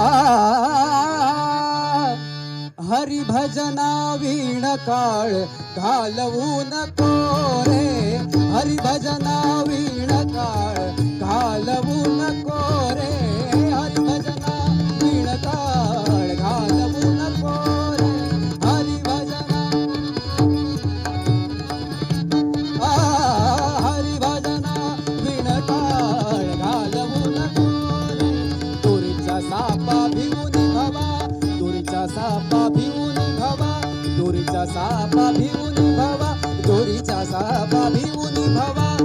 ah Hari भजना वीण काळ घालवू नको रे. हरी भजना वीण સહભાવી ઉનિભવા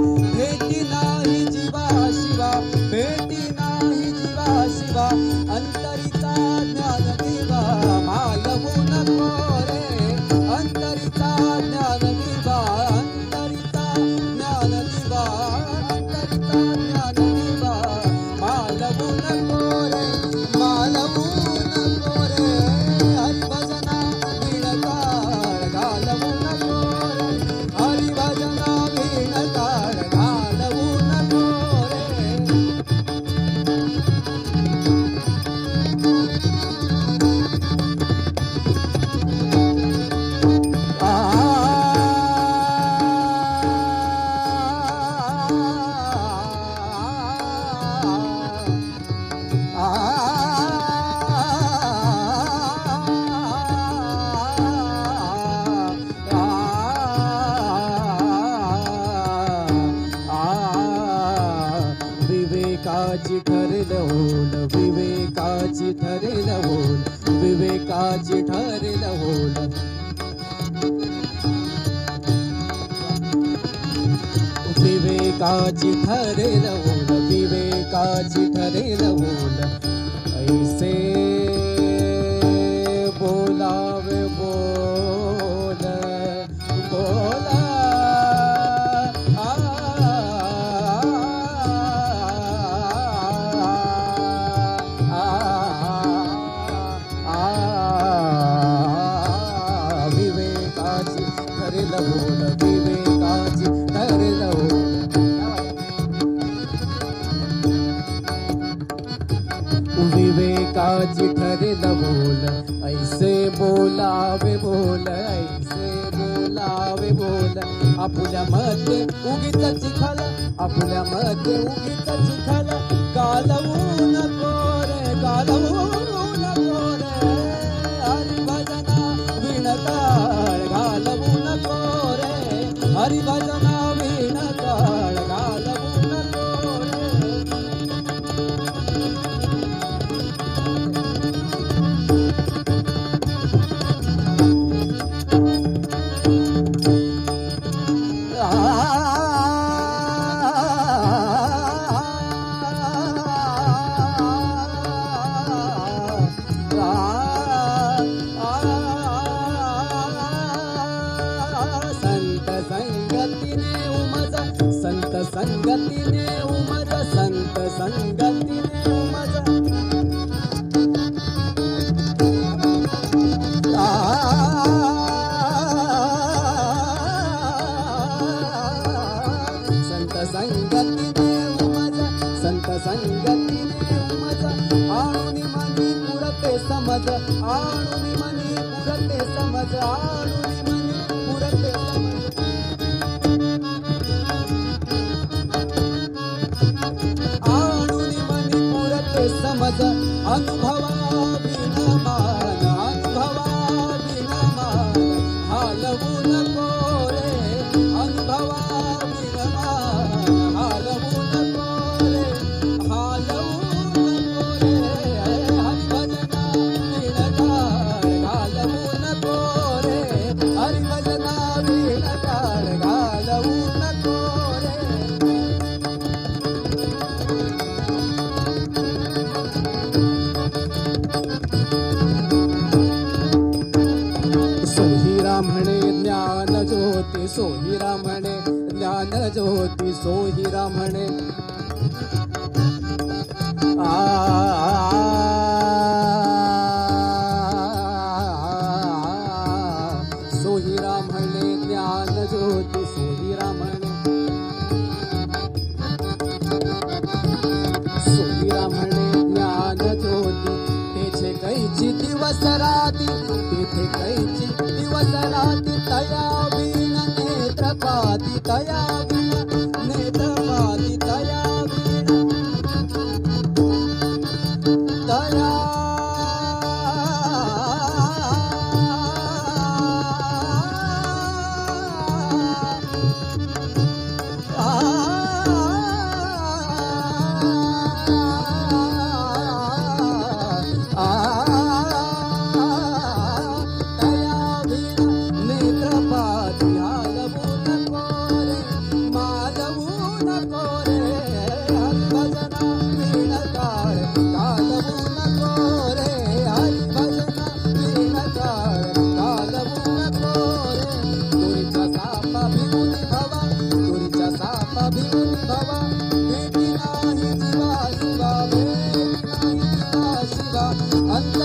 विवेकाची ठरेल होल विवेकाची ठरेल होल विवेकाची ठरेल होल विवेकाची ठरेल होल विवेकाची ठरेल होल ऐसे विवेकाची ठरेल बोल बोल ऐसे बोलावे बोल ऐसे बोलावे बोल आपल्या मत उगीच चिखल आपल्या मत उगीच चिखल कालवू नको रे कालवू संगतीने उमज संत संगतीने उमज संत संगतीने उमज संत संगतीने उमज आणून मनी पुरते समज आणून मनी पुरते समज आणून सोहिरा म्हणे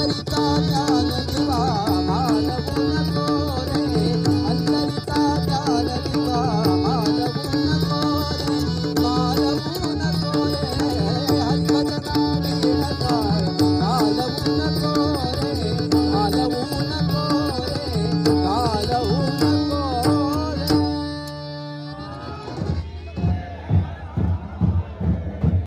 મારી કાયા જવા માનવ